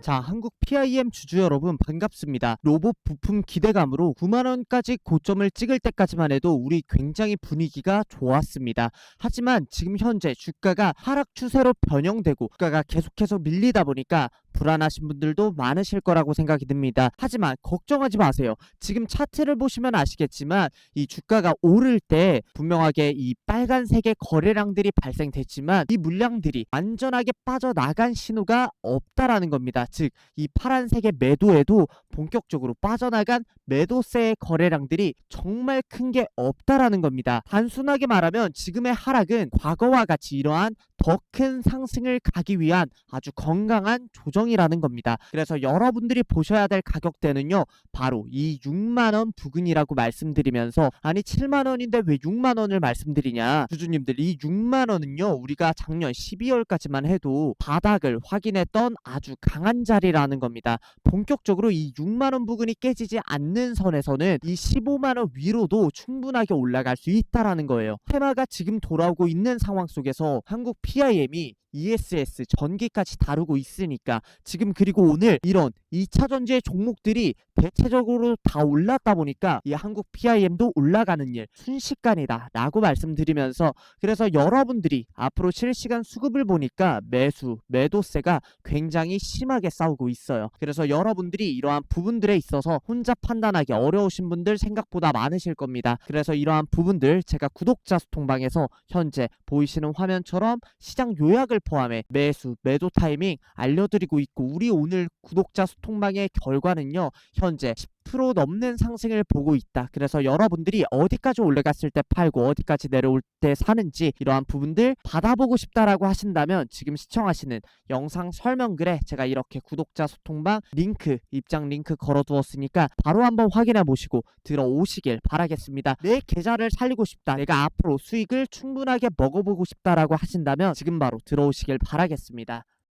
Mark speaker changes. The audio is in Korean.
Speaker 1: 자, 한국 PIM 주주 여러분 반갑습니다. 로봇 부품 기대감으로 9만 원까지 고점을 찍을 때까지만 해도 우리 굉장히 분위기가 좋았습니다. 하지만 지금 현재 주가가 하락 추세로 변형되고 주가가 계속해서 밀리다 보니까 불안하신 분들도 많으실 거라고 생각이 듭니다. 하지만 걱정하지 마세요. 지금 차트를 보시면 아시겠지만 이 주가가 오를 때 분명하게 이 빨간색의 거래량들이 발생됐지만 이 물량들이 완전하게 빠져나간 신호가 없다라는 겁니다. 즉 이 파란색의 매도에도 본격적으로 빠져나간 매도세의 거래량들이 정말 큰 게 없다라는 겁니다. 단순하게 말하면 지금의 하락은 과거와 같이 이러한 더 큰 상승을 가기 위한 아주 건강한 조정이라는 겁니다. 그래서 여러분들이 보셔야 될 가격대는요. 바로 이 6만 원 부근이라고 말씀드리면서 아니 7만 원인데 왜 6만 원을 말씀드리냐. 주주님들 이 6만 원은요. 우리가 작년 12월까지만 해도 바닥을 확인했던 아주 강한 자리라는 겁니다. 본격적으로 이 6만 원 부근이 깨지지 않는 선에서는 이 15만 원 위로도 충분하게 올라갈 수 있다라는 거예요. 테마가 지금 돌아오고 있는 상황 속에서 한국 PIM이 ESS 전기까지 다루고 있으니까 지금 그리고 오늘 이런 2차 전지의 종목들이 대체적으로 다 올랐다 보니까 이 한국 PIM도 올라가는 일 순식간이다 라고 말씀드리면서 그래서 여러분들이 앞으로 실시간 수급을 보니까 매수 매도세가 굉장히 심하게 싸우고 있어요. 그래서 여러분들이 이러한 부분들에 있어서 혼자 판단하기 어려우신 분들 생각보다 많으실 겁니다. 그래서 이러한 부분들 제가 구독자 소통방에서 현재 보이시는 화면처럼 시장 요약을 포함해 매수 매도 타이밍 알려드리고 있고 우리 오늘 구독자 소통방의 결과는요 현재 10% 넘는 상승을 보고 있다. 그래서 여러분들이 어디까지 올라갔을 때 팔고 어디까지 내려올 때 사는지 이러한 부분들 받아보고 싶다라고 하신다면 지금 시청하시는 영상 설명글에 제가 이렇게 구독자 소통방 링크 입장 링크 걸어두었으니까 바로 한번 확인해 보시고 들어오시길 바라겠습니다. 내 계좌를 살리고 싶다. 내가 앞으로 수익을 충분하게 먹어보고 싶다라고 하신다면 지금 바로 들어오시길 바라겠습니다.